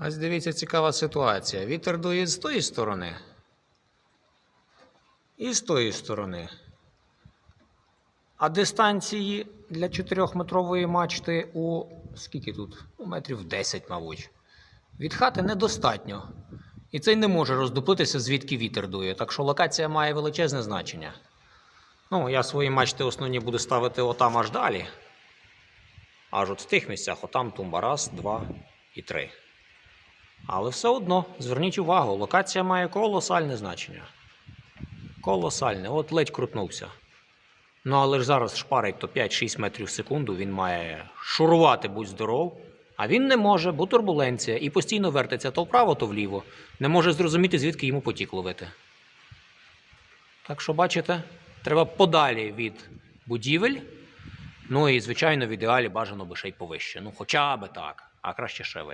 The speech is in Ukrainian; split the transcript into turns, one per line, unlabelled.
Ось дивіться, цікава ситуація. Вітер дує з тої сторони. І з тої сторони. А дистанції для 4-метрової мачти у скільки тут? У метрів 10, мабуть. Від хати недостатньо. І цей не може роздуплитися, звідки вітер дує. Так що локація має величезне значення. Ну, я свої мачти основні буду ставити отам аж далі. Аж от в тих місцях, отам тумба. Раз, два і три. Але все одно, зверніть увагу, локація має колосальне значення. Колосальне, от ледь крутнувся. Ну, але ж зараз шпарить то 5-6 метрів в секунду, він має шурувати, будь здоров. А він не може, бо турбуленція, і постійно вертиться то вправо, то вліво. Не може зрозуміти, звідки йому потік ловити. Так що, бачите, треба подалі від будівель. Ну і, звичайно, в ідеалі бажано би ще й повище. Ну, хоча би так, а краще ще вище.